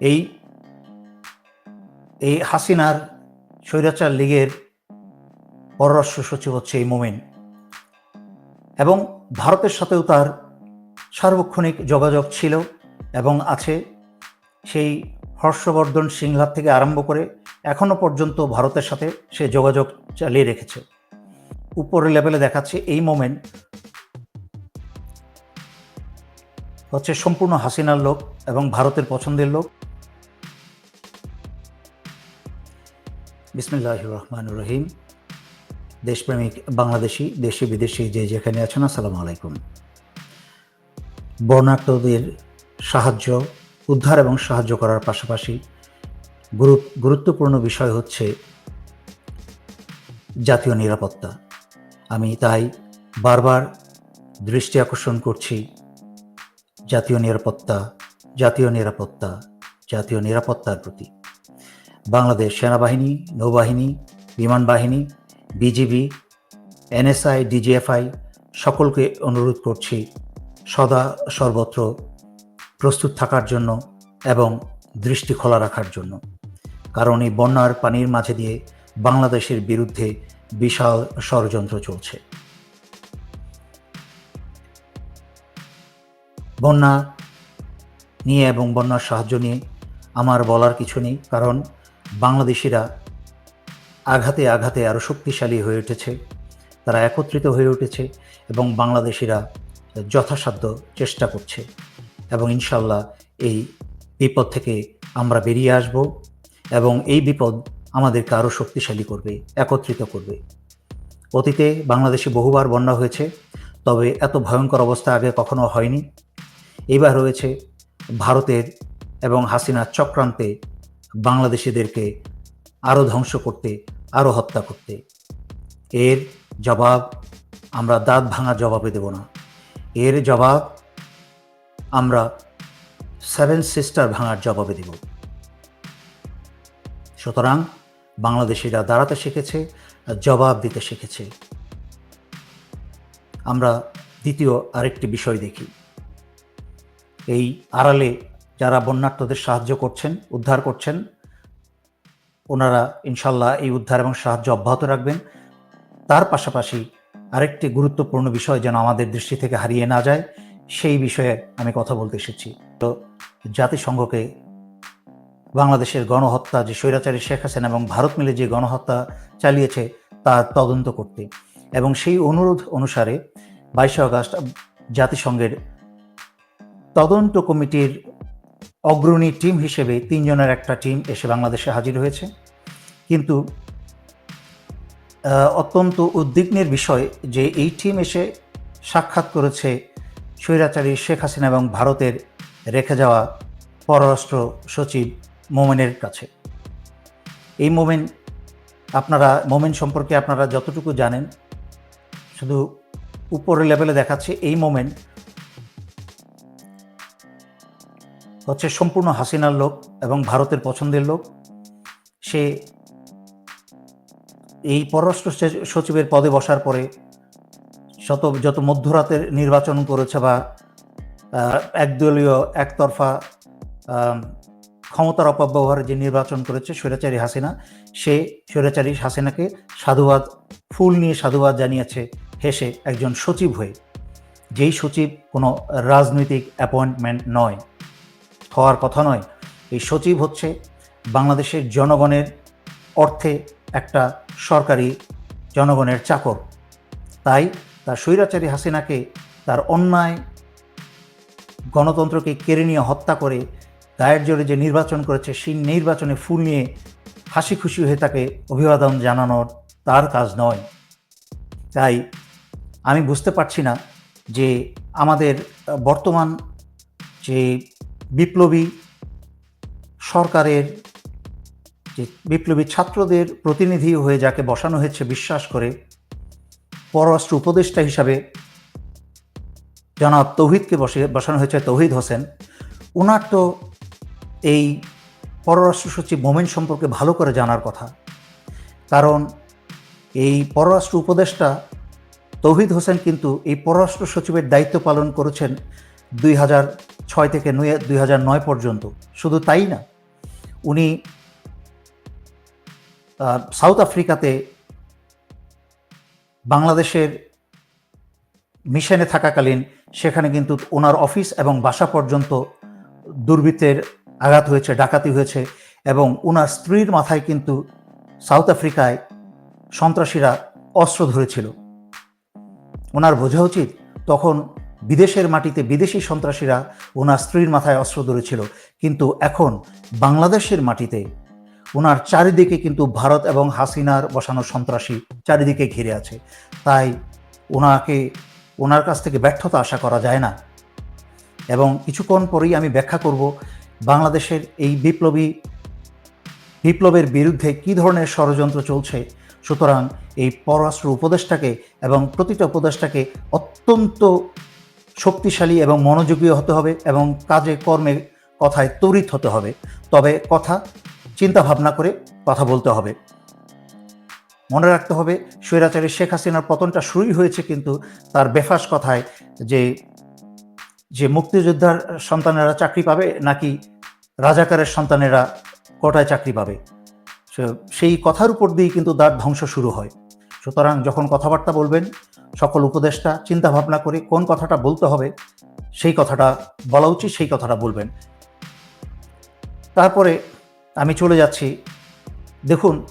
এই এই হাসিনার স্বৈরাচার লীগের পররাষ্ট্র সচিব হচ্ছে এই মোমেন। এবং ভারতের সাথেও তার সার্বক্ষণিক যোগাযোগ ছিল এবং আছে। সেই হর্ষবর্ধন সিংলার থেকে আরম্ভ করে এখনও পর্যন্ত ভারতের সাথে সে যোগাযোগ চালিয়ে রেখেছে। উপরের লেভেলে দেখাচ্ছে এই মোমেন্ট হচ্ছে সম্পূর্ণ হাসিনার লোক এবং ভারতের পছন্দের লোক। বিসমিল্লাহ রহমান রহিম। দেশপ্রেমিক, বাংলাদেশি, দেশি, বিদেশি যে যেখানে আছেন, আসসালামু আলাইকুম। বর্ণাঢ্যদের সাহায্য, উদ্ধার এবং সাহায্য করার পাশাপাশি গুরু- গুরুত্বপূর্ণ বিষয় হচ্ছে জাতীয় নিরাপত্তা। আমি তাই বারবার দৃষ্টি আকর্ষণ করছি জাতীয় নিরাপত্তা জাতীয় নিরাপত্তা, জাতীয় নিরাপত্তার প্রতি। বাংলাদেশ সেনাবাহিনী, নৌবাহিনী, বিমান বাহিনী, বিজিবি, এনএসআই, ডিজিএফআই সকলকে অনুরোধ করছি সদা সর্বত্র প্রস্তুত থাকার জন্য এবং দৃষ্টি খোলা রাখার জন্য। কারণ এই বন্যার পানির মাঝে দিয়ে বাংলাদেশের বিরুদ্ধে বিশাল ষড়যন্ত্র চলছে। বন্যা নিয়ে এবং বন্যার সাহায্য নিয়ে আমার বলার কিছু নেই, কারণ বাংলাদেশিরা আঘাতে আঘাতে আরও শক্তিশালী হয়ে উঠেছে, তারা একত্রিত হয়ে উঠেছে এবং বাংলাদেশিরা যথাসাধ্য চেষ্টা করছে এবং ইনশাল্লাহ এই বিপদ থেকে আমরা বেরিয়ে আসব এবং এই বিপদ আমাদেরকে আরও শক্তিশালী করবে, একত্রিত করবে। অতীতে বাংলাদেশে বহুবার বন্যা হয়েছে, তবে এত ভয়ঙ্কর অবস্থা আগে কখনো হয়নি। এবার হয়েছে ভারতের এবং হাসিনার চক্রান্তে বাংলাদেশিদেরকে আরও ধ্বংস করতে আরও হত্যা করতে। এর জবাব আমরা দাঁত ভাঙা জবাবে দেব না। এর জবাব আমরা সেভেন সিস্টার ভাঙার জবাবে দেব। সুতরাং বাংলাদেশিরা দাঁড়াতে শিখেছে, জবাব দিতে শিখেছে। আমরা দ্বিতীয় আরেকটি বিষয় দেখি। এই আড়ালে যারা বন্যার্থদের সাহায্য করছেন, উদ্ধার করছেন, ওনারা ইনশাল্লাহ এই উদ্ধার এবং সাহায্য অব্যাহত রাখবেন। তার পাশাপাশি আরেকটি গুরুত্বপূর্ণ বিষয় যেন আমাদের দৃষ্টি থেকে হারিয়ে না যায়, সেই বিষয়ে আমি কথা বলতে এসেছি। তো জাতিসংঘকে বাংলাদেশের গণহত্যা, যে স্বৈরাচারী শেখ হাসিনা এবং ভারত মিলে যে গণহত্যা চালিয়েছে তার তদন্ত করতে। এবং সেই অনুরোধ অনুসারে বাইশে আগস্ট জাতিসংঘের তদন্ত কমিটির অগ্রণী টিম হিসেবে তিনজনের একটা টিম এসে বাংলাদেশে হাজির হয়েছে। কিন্তু অত্যন্ত উদ্বিগ্নের বিষয় যে এই টিম এসে সাক্ষাৎ করেছে স্বৈরাচারী শেখ হাসিনা এবং ভারতের রেখে যাওয়া পররাষ্ট্র সচিব মোমেনের কাছে। এই মোমেন, আপনারা, মোমেন সম্পর্কে আপনারা যতটুকু জানেন, শুধু উপরের লেভেলে দেখাচ্ছে, এই মোমেন্ট হচ্ছে সম্পূর্ণ হাসিনার লোক এবং ভারতের পছন্দের লোক। সে এই পররাষ্ট্র সচিবের পদে বসার পরে শত, যত মধ্যরাতের নির্বাচন করেছে বা একদলীয় একতরফা ক্ষমতার অপব্যবহারে যে নির্বাচন করেছে স্বৈরাচারী হাসিনা, সে স্বৈরাচারী হাসিনাকে সাধুবাদ, ফুল নিয়ে সাধুবাদ জানিয়েছে হেসে একজন সচিব হয়ে। যেই সচিব কোনো রাজনৈতিক অ্যাপয়েন্টমেন্ট নয়। হওয়ার কথা নয়। এই সচিব হচ্ছে বাংলাদেশের জনগণের অর্থে একটা সরকারি জনগণের চাকর। তাই তার স্বৈরাচারী হাসিনাকে তার অন্যায় গণতন্ত্রকে কেড়ে নিয়ে হত্যা করে গায়ের জোরে যে নির্বাচন করেছে, সেই নির্বাচনে ফুল নিয়ে হাসি খুশি হয়ে তাকে অভিবাদন জানানোর তার কাজ নয়। তাই আমি বুঝতে পারছি না যে আমাদের বর্তমান যে বিপ্লবী সরকারের যে বিপ্লবী ছাত্রদের প্রতিনিধি হয়ে যাকে বসানো হয়েছে বিশ্বাস করে পররাষ্ট্র উপদেষ্টা হিসাবে জনাব তৌহিদকে বসে বসানো হয়েছে তৌহিদ হোসেন। ওনার তো এই পররাষ্ট্র সচিব মোমেন সম্পর্কে ভালো করে জানার কথা। কারণ এই পররাষ্ট্র উপদেষ্টা তৌহিদ হোসেন কিন্তু এই পররাষ্ট্র সচিবের দায়িত্ব পালন করেছেন দুই হাজার ছয় থেকে নয়, দুই হাজার নয় পর্যন্ত। শুধু তাই না, উনি সাউথ আফ্রিকাতে বাংলাদেশের মিশনে থাকাকালীন সেখানে কিন্তু ওনার অফিস এবং বাসা পর্যন্ত দুর্বৃত্তের আঘাত হয়েছে, ডাকাতি হয়েছে এবং ওনার স্ত্রীর মাথায় কিন্তু সাউথ আফ্রিকায় সন্ত্রাসীরা অস্ত্র ধরেছিল। ওনার বোঝা উচিত তখন বিদেশের মাটিতে বিদেশি সন্ত্রাসীরা ওনার স্ত্রীর মাথায় অস্ত্র ধরেছিল। কিন্তু এখন বাংলাদেশের মাটিতে ওনার চারিদিকে কিন্তু ভারত এবং হাসিনার বসানো সন্ত্রাসী চারিদিকে ঘিরে আছে। তাই ওনাকে, ওনার কাছ থেকে ব্যর্থতা আশা করা যায় না। এবং কিছুক্ষণ পরেই আমি ব্যাখ্যা করব বাংলাদেশের এই বিপ্লবী, বিপ্লবের বিরুদ্ধে কী ধরনের ষড়যন্ত্র চলছে। সুতরাং এই পররাষ্ট্র উপদেষ্টাকে এবং প্রতিটা উপদেষ্টাকে অত্যন্ত শক্তিশালী এবং মনোযোগী হতে হবে এবং কাজে কর্মে কথায় তড়িৎ হতে হবে। তবে কথা চিন্তা ভাবনা করে কথা বলতে হবে। মনে রাখতে হবে, স্বৈরাচারী শেখ হাসিনার পতনটা শুরুই হয়েছে কিন্তু তার বেফাস কথায় যে যে মুক্তিযোদ্ধার সন্তানেরা চাকরি পাবে নাকি রাজাকারের সন্তানেরা কোটায় চাকরি পাবে। সেই কথার উপর দিয়েই কিন্তু তার ধ্বংস শুরু হয়। সুতরাং যখন কথাবার্তা বলবেন সকল উপদেষ্টা চিন্তা ভাবনা করে কোন কথাটা বলতে হবে, সেই কথাটা বলা উচিত, সেই কথাটা বলবেন। তারপরে আমি চলে যাচ্ছি। দেখুন,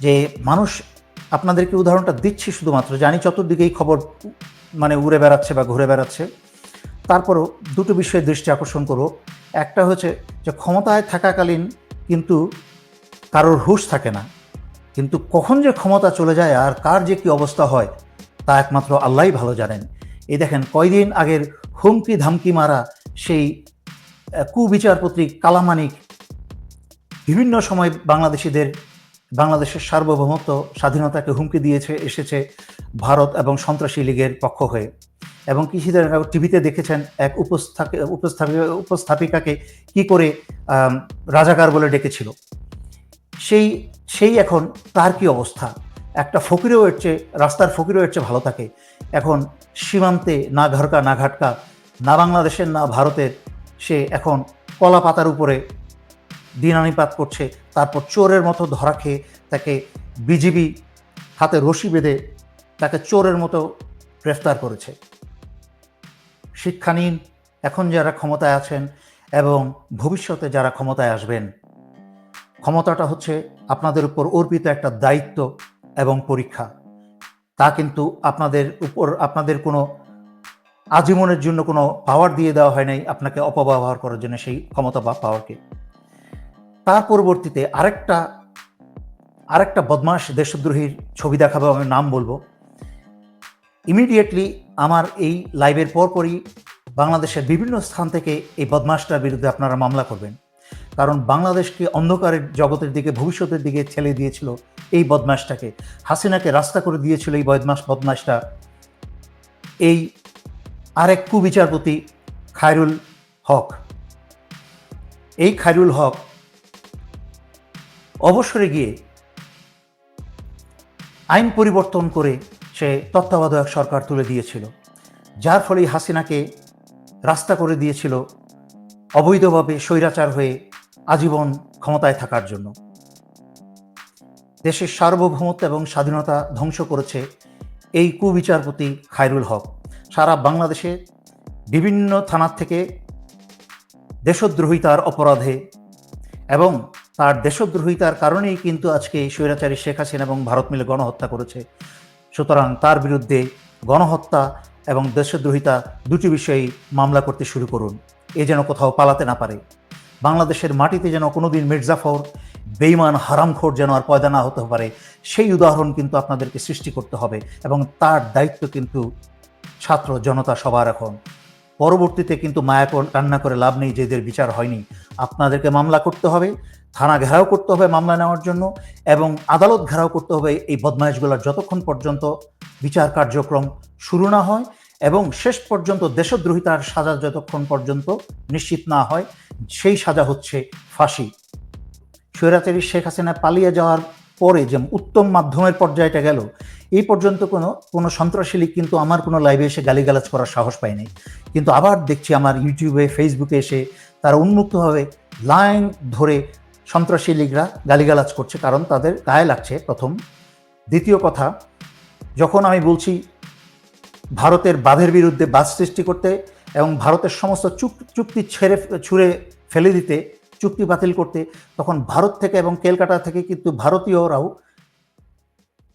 যে মানুষ, আপনাদেরকে উদাহরণটা দিচ্ছি শুধুমাত্র, জানি চতুর্দিকেই খবর মানে উড়ে বেড়াচ্ছে বা ঘুরে বেড়াচ্ছে। তারপরও দুটো বিষয়ে দৃষ্টি আকর্ষণ করব একটা হচ্ছে যে ক্ষমতায় থাকাকালীন কিন্তু কারোর হুঁশ থাকে না। কিন্তু কখন যে ক্ষমতা চলে যায় আর কার যে কী অবস্থা হয় তা একমাত্র আল্লাহই ভালো জানেন। এই দেখেন, কয়দিন আগের হুমকি ধামকি মারা সেই কুবিচারপতি কালামানিক বিভিন্ন সময় বাংলাদেশিদের, বাংলাদেশের সার্বভৌমত্ব, স্বাধীনতাকে হুমকি দিয়েছে, এসেছে ভারত এবং সন্ত্রাসী লীগের পক্ষ হয়ে। এবং কিছুদিন টিভিতে দেখেছেন এক উপস্থাপি উপস্থাপি- উপস্থাপিকাকে কি করে রাজাকার বলে ডেকেছিল। সেই সেই এখন তার কি অবস্থা? একটা ফকিরেও এর চেয়ে, রাস্তার ফকিরেও এর চেয়ে ভালো থাকে। এখন সীমান্তে না ঘরকা, না ঘাটকা, না বাংলাদেশের, না ভারতের, সে এখন কলা পাতার উপরে দিনানিপাত করছে। তারপর চোরের মতো ধরা খেয়ে তাকে বিজিবি হাতে রশি বেঁধে তাকে চোরের মতো গ্রেফতার করেছে। শিক্ষা নিন, এখন যারা ক্ষমতায় আছেন এবং ভবিষ্যতে যারা ক্ষমতায় আসবেন, ক্ষমতাটা হচ্ছে আপনাদের উপর অর্পিত একটা দায়িত্ব এবং পরীক্ষা। তা কিন্তু আপনাদের উপর, আপনাদের কোনো আজীবনের জন্য কোনো পাওয়ার দিয়ে দেওয়া হয় নাই আপনাকে অপব্যবহার করার জন্য সেই ক্ষমতা বা পাওয়ারকে তার পরবর্তীতে আরেকটা আরেকটা বদমাস দেশদ্রোহীর ছবি দেখাবো, আমি নাম বলব। ইমিডিয়েটলি আমার এই লাইভের পরপরই বাংলাদেশের বিভিন্ন স্থান থেকে এই বদমাসটার বিরুদ্ধে আপনারা মামলা করবেন। কারণ বাংলাদেশকে অন্ধকারের জগতের দিকে, ভবিষ্যতের দিকে ঠেলে দিয়েছিল এই বদমাসটাকে হাসিনাকে রাস্তা করে দিয়েছিল এই বদমাস বদমাসটা এই আরেক কুবিচারপতি খায়রুল হক। এই খায়রুল হক অবসরে গিয়ে আইন পরিবর্তন করে সে তত্ত্বাবধায়ক সরকার তুলে দিয়েছিল, যার ফলে হাসিনাকে রাস্তা করে দিয়েছিল অবৈধভাবে স্বৈরাচার হয়ে আজীবন ক্ষমতায় থাকার জন্য। দেশের সার্বভৌমত্ব এবং স্বাধীনতা ধ্বংস করেছে এই কুবিচারপতি খায়রুল হক। সারা বাংলাদেশে বিভিন্ন থানার থেকে দেশদ্রোহিতার অপরাধে এবং তার দেশদ্রোহিতার কারণেই কিন্তু আজকে স্বৈরাচারী শেখ হাসিনা এবং ভারত মিলে গণহত্যা করেছে। সুতরাং তার বিরুদ্ধে গণহত্যা এবং দেশদ্রোহিতা দুটি বিষয়েই মামলা করতে শুরু করুন। এ যেন কোথাও পালাতে না পারে। বাংলাদেশের মাটিতে যেন কোনোদিন মির্জাফর বেইমান হারামখোর যেন আর পয়দা না হতে পারে, সেই উদাহরণ কিন্তু আপনাদেরকে সৃষ্টি করতে হবে এবং তার দায়িত্ব কিন্তু ছাত্র জনতা সবার এখন। পরবর্তীতে কিন্তু মায়া কান্না করে লাভ নেই, যেদের বিচার হয়নি। আপনাদেরকে মামলা করতে হবে, থানা ঘেরাও করতে হবে মামলা নেওয়ার জন্য এবং আদালত ঘেরাও করতে হবে এই বদমাইশগুলোর যতক্ষণ পর্যন্ত বিচার কার্যক্রম শুরু না হয়। এবং শেষ পর্যন্ত দেশদ্রোহিতার সাজা যতক্ষণ পর্যন্ত নিশ্চিত না হয়, সেই সাজা হচ্ছে ফাঁসি। স্বৈরাচারী শেখ হাসিনা পালিয়ে যাওয়ার পরে যে উত্তম মাধ্যমের পর্যায়টা গেল, এই পর্যন্ত কোনো কোনো সন্ত্রাসী কিন্তু আমার কোনো লাইভে এসে গালিগালাজ করার সাহস পায়নি কিন্তু আবার দেখছি আমার ইউটিউবে ফেসবুকে এসে তারা উন্মুক্তভাবে লাইন ধরে সন্ত্রাসী লীগরা গালিগালাজ করছে, কারণ তাদের গায়ে লাগছে প্রথম। দ্বিতীয় কথা, যখন আমি বলছি ভারতের বাঁধের বিরুদ্ধে বাদ সৃষ্টি করতে এবং ভারতের সমস্ত চুক- চুক্তি ছেড়ে ছুঁড়ে ফেলে দিতে, চুক্তি বাতিল করতে, তখন ভারত থেকে এবং কেলকাটা থেকে কিন্তু ভারতীয়রাও,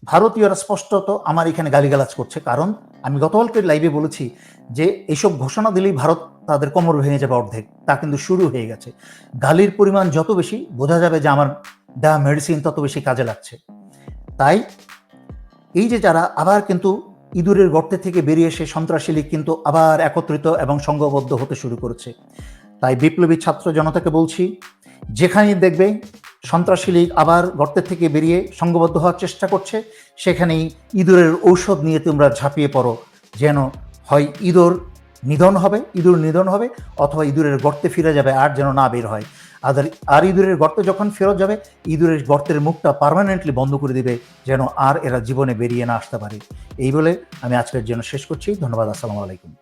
ভারতীয়রা স্পষ্টত আমার এখানে গালিগালাজ করছে। কারণ আমি গতকালকের লাইভে বলেছি যে এইসব ঘোষণা দিলেই ভারত তাদের কোমর ভেঙে যাবে অর্ধেক। তা কিন্তু শুরু হয়ে গেছে। গালির পরিমাণ যত বেশি, বোঝা যাবে যে আমার দেওয়া মেডিসিন তত বেশি কাজে লাগছে। তাই এই যে যারা আবার কিন্তু ইঁদুরের গর্তে থেকে বেরিয়ে এসে সন্ত্রাসী লীগ কিন্তু আবার একত্রিত এবং সংঘবদ্ধ হতে শুরু করেছে। তাই বিপ্লবী ছাত্র জনতাকে বলছি, যেখানেই দেখবে সন্ত্রাসী লীগ আবার গর্তের থেকে বেরিয়ে সংঘবদ্ধ হওয়ার চেষ্টা করছে, সেখানেই ইঁদুরের ঔষধ নিয়ে তোমরা ঝাঁপিয়ে পড়ো। যেন হয় ইঁদুর নিধন হবে, ইঁদুর নিধন হবে, অথবা ইঁদুরের গর্তে ফিরে যাবে আর যেন না বের হয়। আর আর ইঁদুরের গর্তে যখন ফেরত যাবে, ইঁদুরের গর্তের মুখটা পারমানেন্টলি বন্ধ করে দিবে, যেন আর এরা জীবনে বেরিয়ে না আসতে পারে। এই বলে আমি আজকের জন্য শেষ করছি। ধন্যবাদ, আসসালামু আলাইকুম।